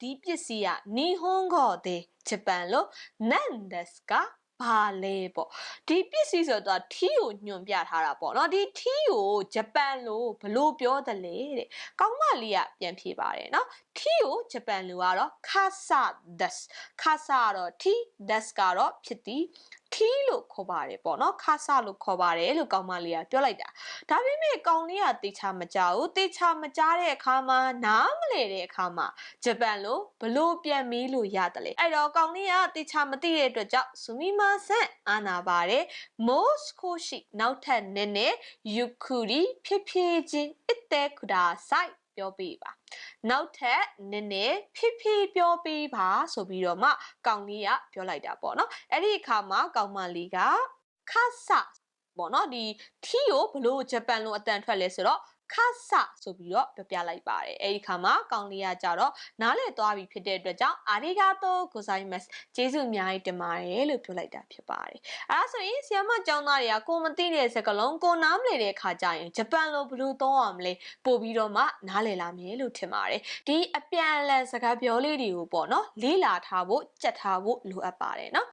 ဒီပစ္စည်းကနီဟွန်ကောတဲ့ဂျပန်လို့နန်ဒက်စကဘာလဲပေါ့ဒီပစ္စည်းဆိုတော့ထီးကိုညွန်ပြထားတာပေါ့နော်ဒီထီးကိုဂျပန်လိုဘလို့ပြောတယ်လေတဲ့ကောင်းမလေးကပြန်ဖြေပါတယ်နော်ထီးကိုဂျပန်လိုကတော့ kasa das kasa တော့ထီး das ကတော့ဖြစ်သည် ထီးလို့ခေါ်ပါတယ်ပေါ့နော်ခါဆလို့ခေါ်ပါတယ်လို့ကောင်မလေးကပြောလိုက်တာဒါပေမဲ့ကောင်လေးကတေချာမကြဘူးတေချာမကြတဲ့အခါမှာနားမလည်တဲ့အခါမှာဂျပန်လိုဘလို့ပြန်မေးလို့ရတယ်လေအဲ့တော့ကောင်လေးကတေချာမသိတဲ့အတွက်ကြောင့်ဆူမီမာဆန်အာနာပါတယ်မိုးစကိုရှိနောက်ထပ်နည်းနည်းယူကူရီဖြည်းဖြည်းချင်းအစ်တဲကူဒါဆိုင် ပြောပြပါနောက်ထပ်နည်းနည်းဖြည်းဖြည်းပြောပြပါဆိုပြီးတော့မှကောင်လေးကပြောလိုက်တာပေါ့နော်အဲ့ဒီအခါမှာကောင်မလေးကခါဆပေါ့နော်ဒီထီကိုဘလို့ဂျပန်လိုအတန်ထွက်လဲဆိုတော့ ခါဆဆိုပြီးတော့ပြောပြလိုက်ပါတယ်အဲ့ဒီခါမှာကောင်လေးကကြတော့နားလေသွားပြီဖြစ်တဲ့အတွက်ကြောင့်အာရီဂါတိုဂိုဇိုင်းမတ်ကျေးဇူးအများကြီးတင်ပါတယ်လို့ပြောလိုက်တာဖြစ်ပါတယ်အဲဒါဆိုရင်ဆီယမကျောင်းသားတွေကကိုမသိတဲ့စကားလုံးကိုနားမလည်တဲ့ခါကျရင်ဂျပန်လိုဘယ်လိုသုံးရမလဲပို့ပြီးတော့မှနားလည်လာမယ်လို့ထင်ပါတယ်ဒီအပြန်အလှန်စကားပြောလေးတွေကိုပေါ့နော်လေ့လာထားဖို့ကြက်ထားဖို့လိုအပ်ပါတယ်နော်